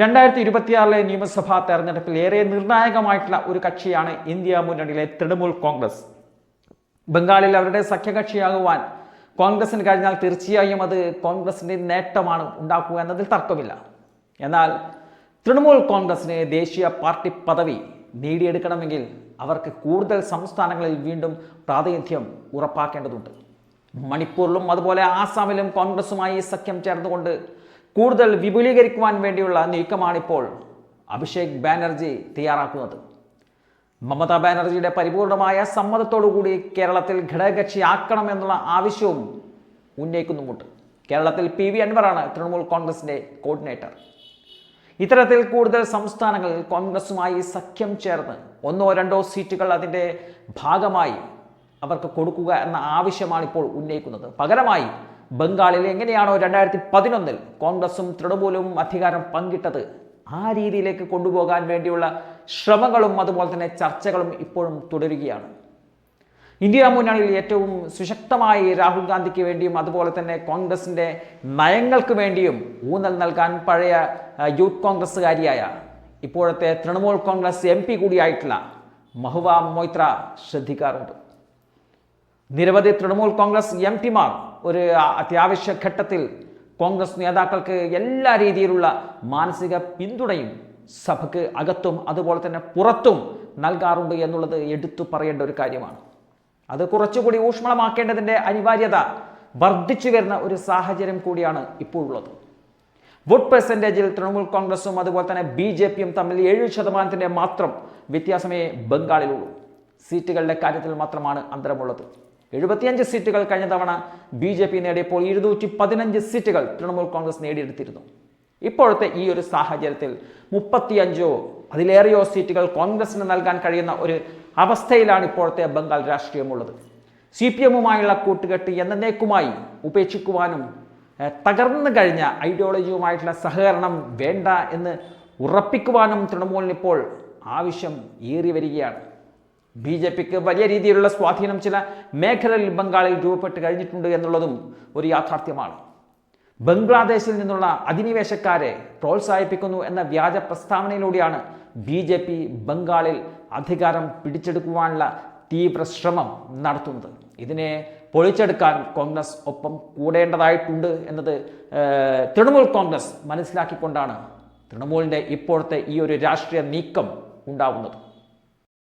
രണ്ടായിരത്തി ഇരുപത്തിയാറിലെ നിയമസഭാ തെരഞ്ഞെടുപ്പിൽ ഏറെ നിർണായകമായിട്ടുള്ള ഒരു കക്ഷിയാണ് ഇന്ത്യ മുന്നണിയിലെ തൃണമൂൽ കോൺഗ്രസ്. ബംഗാളിൽ അവരുടെ സഖ്യകക്ഷിയാകുവാൻ കോൺഗ്രസിന് കഴിഞ്ഞാൽ തീർച്ചയായും അത് കോൺഗ്രസിന്റെ നേട്ടമാണ് ഉണ്ടാക്കുക എന്നതിൽ തർക്കമില്ല. എന്നാൽ തൃണമൂൽ കോൺഗ്രസിന് ദേശീയ പാർട്ടി പദവി നേടിയെടുക്കണമെങ്കിൽ അവർക്ക് കൂടുതൽ സംസ്ഥാനങ്ങളിൽ വീണ്ടും പ്രാതിനിധ്യം ഉറപ്പാക്കേണ്ടതുണ്ട്. മണിപ്പൂരിലും അതുപോലെ ആസാമിലും കോൺഗ്രസുമായി സഖ്യം ചേർന്നുകൊണ്ട് കൂടുതൽ വിപുലീകരിക്കുവാൻ വേണ്ടിയുള്ള നീക്കമാണിപ്പോൾ അഭിഷേക് ബാനർജി തയ്യാറാക്കുന്നത്. മമതാ ബാനർജിയുടെ പരിപൂർണമായ സമ്മതത്തോടുകൂടി കേരളത്തിൽ ഘടകകക്ഷിയാക്കണം എന്നുള്ള ആവശ്യവും ഉന്നയിക്കുന്നുമുണ്ട്. കേരളത്തിൽ പി വി അൻവറാണ് തൃണമൂൽ കോൺഗ്രസിന്റെ കോർഡിനേറ്റർ. ഇത്തരത്തിൽ കൂടുതൽ സംസ്ഥാനങ്ങൾ കോൺഗ്രസുമായി സഖ്യം ചേർന്ന് ഒന്നോ രണ്ടോ സീറ്റുകൾ അതിന്റെ ഭാഗമായി അവർക്ക് കൊടുക്കുക എന്ന ആവശ്യമാണ് ഇപ്പോൾ ഉന്നയിക്കുന്നത്. പകരമായി ബംഗാളിൽ എങ്ങനെയാണോ രണ്ടായിരത്തി പതിനൊന്നിൽ കോൺഗ്രസും തൃണമൂലവും അധികാരം പങ്കിട്ടത് ആ രീതിയിലേക്ക് കൊണ്ടുപോകാൻ വേണ്ടിയുള്ള ശ്രമങ്ങളും അതുപോലെ തന്നെ ചർച്ചകളും ഇപ്പോഴും തുടരുകയാണ്. ഇന്ത്യ മുന്നണിയിൽ ഏറ്റവും സുശക്തമായി രാഹുൽ ഗാന്ധിക്ക് വേണ്ടിയും അതുപോലെ തന്നെ കോൺഗ്രസിന്റെ നയങ്ങൾക്ക് വേണ്ടിയും ഊന്നൽ നൽകാൻ പഴയ യൂത്ത് കോൺഗ്രസ്സുകാരിയായ ഇപ്പോഴത്തെ തൃണമൂൽ കോൺഗ്രസ് എം പി കൂടിയായിട്ടുള്ള മഹുവ മൊയ്ത്ര ശ്രദ്ധിക്കാറുണ്ട്. നിരവധി തൃണമൂൽ കോൺഗ്രസ് എം പിമാർ ഒരു അത്യാവശ്യ ഘട്ടത്തിൽ കോൺഗ്രസ് നേതാക്കൾക്ക് എല്ലാ രീതിയിലുള്ള മാനസിക പിന്തുണയും സഭയ്ക്ക് അകത്തും അതുപോലെ തന്നെ പുറത്തും നൽകാറുണ്ട് എന്നുള്ളത് എടുത്തു പറയേണ്ട ഒരു കാര്യമാണ്. അത് കുറച്ചുകൂടി ഊഷ്മളമാക്കേണ്ടതിന്റെ അനിവാര്യത വർദ്ധിച്ചു വരുന്ന ഒരു സാഹചര്യം കൂടിയാണ് ഇപ്പോഴുള്ളത് വോട്ട് പെർസെന്റേജിൽ തൃണമൂൽ കോൺഗ്രസും അതുപോലെ തന്നെ ബി ജെ പിയും തമ്മിൽ ഏഴ് ശതമാനത്തിന്റെ മാത്രം വ്യത്യാസമേ ബംഗാളിലുള്ളൂ. സീറ്റുകളുടെ കാര്യത്തിൽ മാത്രമാണ് അന്തരമുള്ളത്. എഴുപത്തിയഞ്ച് സീറ്റുകൾ കഴിഞ്ഞ തവണ ബി ജെ പി നേടിയപ്പോൾ ഇരുന്നൂറ്റി പതിനഞ്ച് സീറ്റുകൾ തൃണമൂൽ കോൺഗ്രസ് നേടിയെടുത്തിരുന്നു. ഇപ്പോഴത്തെ ഈ ഒരു സാഹചര്യത്തിൽ മുപ്പത്തിയഞ്ചോ അതിലേറെയോ സീറ്റുകൾ കോൺഗ്രസിന് നൽകാൻ കഴിയുന്ന ഒരു അവസ്ഥയിലാണ് ഇപ്പോഴത്തെ ബംഗാൾ രാഷ്ട്രീയമുള്ളത്. സി പി എമ്മുമായുള്ള കൂട്ടുകെട്ട് എന്നേക്കുമായി ഉപേക്ഷിക്കുവാനും തകർന്നു കഴിഞ്ഞ ഐഡിയോളജിയുമായിട്ടുള്ള സഹകരണം വേണ്ട എന്ന് ഉറപ്പിക്കുവാനും തൃണമൂലിനിപ്പോൾ ആവശ്യം ഏറി വരികയാണ് ബി ജെ പിക്ക് വലിയ രീതിയിലുള്ള സ്വാധീനം ചില മേഖലകളിൽ ബംഗാളിൽ രൂപപ്പെട്ട് കഴിഞ്ഞിട്ടുണ്ട് എന്നുള്ളതും ഒരു യാഥാർത്ഥ്യമാണ്. ബംഗ്ലാദേശിൽ നിന്നുള്ള അധിനിവേശക്കാരെ പ്രോത്സാഹിപ്പിക്കുന്നു എന്ന വ്യാജ പ്രസ്താവനയിലൂടെയാണ് ബി ജെ പി ബംഗാളിൽ അധികാരം പിടിച്ചെടുക്കുവാനുള്ള തീവ്ര ശ്രമം നടത്തുന്നത്. ഇതിനെ പൊളിച്ചെടുക്കാൻ കോൺഗ്രസ് ഒപ്പം കൂടേണ്ടതായിട്ടുണ്ട് എന്നത് തൃണമൂൽ കോൺഗ്രസ് മനസ്സിലാക്കിക്കൊണ്ടാണ് തൃണമൂലിന്റെ ഇപ്പോഴത്തെ ഈ ഒരു രാഷ്ട്രീയ നീക്കം ഉണ്ടാവുന്നത്.